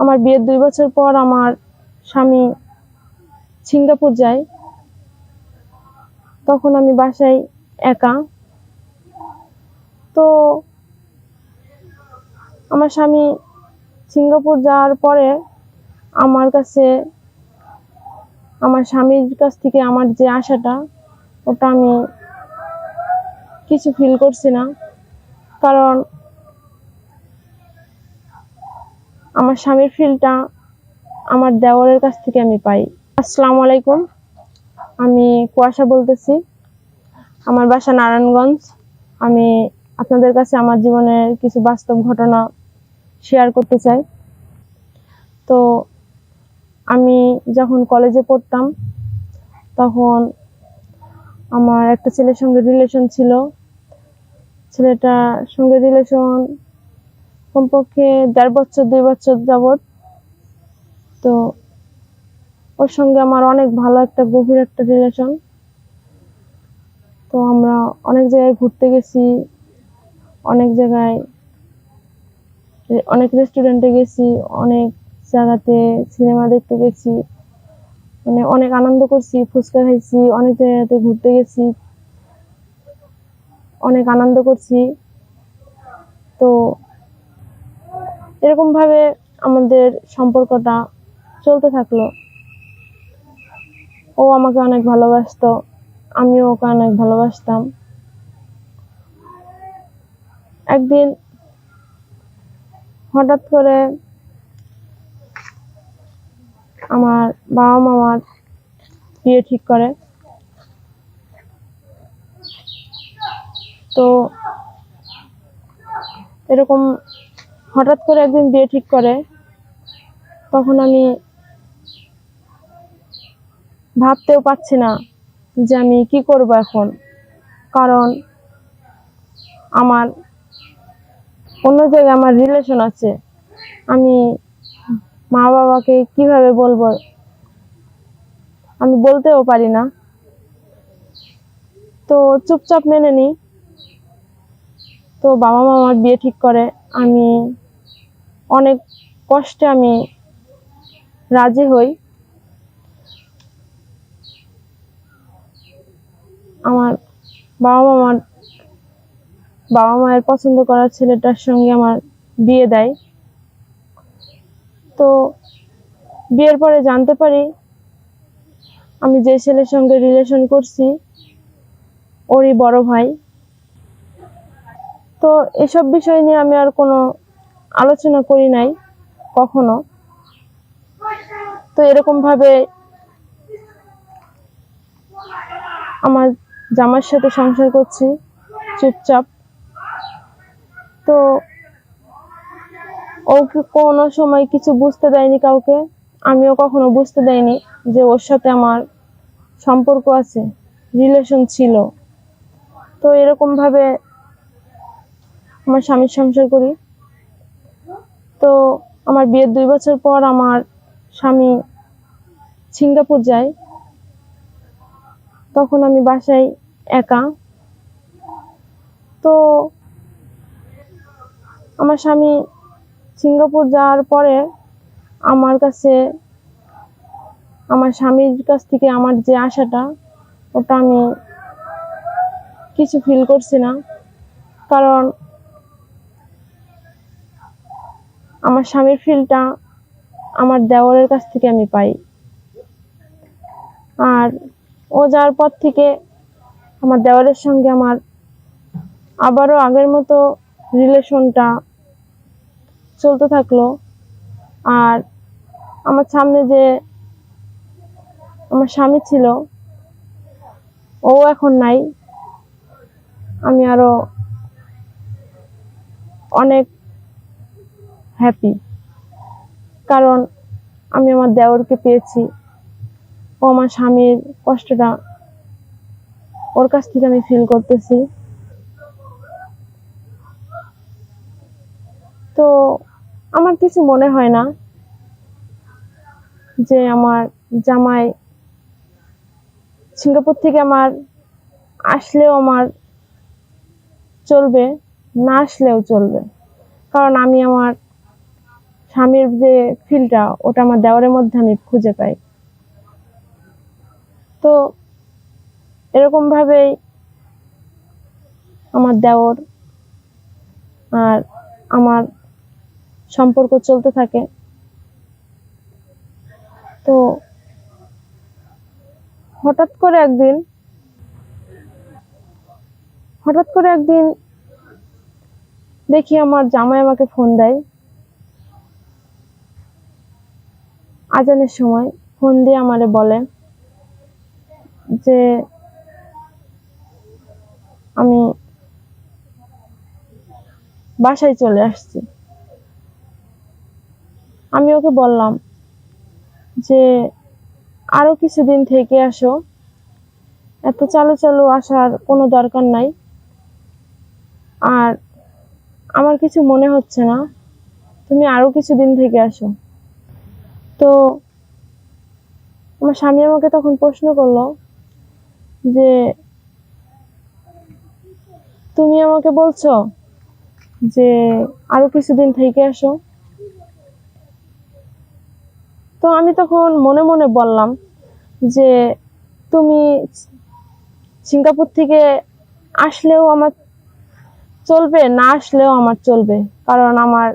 আমার বিয়ের দুই বছর পর আমার স্বামী সিঙ্গাপুর যায়। তখন আমি বাসায় একা। তো আমার স্বামী সিঙ্গাপুর যাওয়ার পরে আমার কাছে, আমার স্বামীর কাছ থেকে আমার যে আশাটা, ওটা আমি কিছু ফিল করছি না। কারণ আমার স্বামীর ফিলটা আমার দেওরের কাছ থেকে আমি পাই। আসসালামু আলাইকুম। আমি কুয়াশা বলতেছি। আমার বাসা নারায়ণগঞ্জ। আমি আপনাদের কাছে আমার জীবনের কিছু বাস্তব ঘটনা শেয়ার করতে চাই। তো আমি যখন কলেজে পড়তাম, তখন আমার একটা ছেলের সঙ্গে রিলেশন ছিল। ছেলেটার সঙ্গে রিলেশন কমপক্ষে দেড় বছর, দুই বছর যাবত তো ওর সঙ্গে আমার অনেক ভালো একটা গভীর একটা রিলেশন তো আমরা অনেক জায়গায় ঘুরতে গেছি, অনেক জায়গায় অনেক রেস্টুরেন্টে গেছি, অনেক জায়গাতে সিনেমা দেখতে গেছি। মানে অনেক আনন্দ করছি, ফুচকা খাইছি, অনেক জায়গাতে ঘুরতে গেছি। অনেক আনন্দ করছি। তো এরকম ভাবে আমাদের সম্পর্কটা চলতে থাকল। ও আমাকে অনেক ভালোবাসতো, আমিও ওকে অনেক ভালোবাসতাম। একদিন হঠাৎ করে আমার বাবা মা আমার বিয়ে ঠিক করে। তো এরকম হঠাৎ করে একদিন বিয়ে ঠিক করে, তখন আমি ভাবতেও পারছি না যে আমি কি করব এখন। কারণ আমার অন্য জায়গায় আমার রিলেশন আছে। আমি মা বাবাকে কীভাবে বলব? আমি বলতেও পারি না। তো চুপচাপ মেনে নিই। তো বাবা মা আমার বিয়ে ঠিক করে, আমি অনেক কষ্টে আমি রাজি হই। আমার বাবা মা আমার বাবা মায়ের পছন্দ করা ছেলেটার সঙ্গে আমার বিয়ে দেয়। তো বিয়ের পরে জানতে পারি আমি যে ছেলের সঙ্গে রিলেশন করছি, ওরই বড় ভাই। তো এসব বিষয় নিয়ে আমি আর কোনো আলোচনা করি নাই, কখনো। তো এরকম ভাবে আমার জামার সাথে সংসার করছি, চুপচাপ। তো ওকে কোনো সময় কিছু বুঝতে দেয়নি কাউকে, আমিও কখনো বুঝতে দেয়নি যে ওর সাথে আমার সম্পর্ক আছে, রিলেশন ছিল। তো এরকম ভাবে আমার স্বামীর সংসার করি। তো আমার বিয়ের দুই বছর পর আমার স্বামী সিঙ্গাপুর যায়। তখন আমি বাসায় একা। তো আমার স্বামী সিঙ্গাপুর যাওয়ার পরে আমার কাছে, আমার স্বামীর কাছ থেকে আমার যে আশাটা, ওটা আমি কিছু ফিল করছি না। কারণ আমার স্বামীর ফিলটা আমার দেওরের কাছ থেকে আমি পাই। আর ও যাওয়ার পর থেকে আমার দেওরের সঙ্গে আমার আবারও আগের মতো রিলেশনটা চলতে থাকল। আর আমার সামনে যে আমার স্বামী ছিল, ও এখন নাই। আমি আরও অনেক হ্যাপি কারণ আমি আমার দেওরকে পেয়েছি। ও আমার স্বামীর কষ্টটা ওর কাছ থেকে আমি ফিল করতেছি। তো আমার কিছু মনে হয় না যে আমার জামাই সিঙ্গাপুর থেকে আমার আসলেও আমার চলবে, না আসলেও চলবে। কারণ আমি আমার স্বামীর যে ফিলটা ওটা আমার দেওয়ারের মধ্যে আমি খুঁজে পাই। তো এরকম ভাবেই আমার দেওর আর আমার সম্পর্ক চলতে থাকে। তো হঠাৎ করে একদিন, হঠাৎ করে একদিন দেখি আমার জামাই আমাকে ফোন দেয়। আজানের সময় ফোন দিয়ে আমারে বলে যে, আমি বাসায় চলে আসছি। আমি ওকে বললাম যে, আরও কিছুদিন থেকে আসো, এত চালু চালু আসার কোনো দরকার নাই। আর আমার কিছু মনে হচ্ছে না, তুমি আরও কিছুদিন থেকে আসো। তো আমার স্বামী আমাকে তখন প্রশ্ন করল যে, তুমি আমাকে বলছো যে আরও কিছুদিন থেকে আসো? তো আমি তখন মনে মনে বললাম যে, তুমি সিঙ্গাপুর থেকে আসলেও আমার চলবে, না আসলেও আমার চলবে। কারণ আমার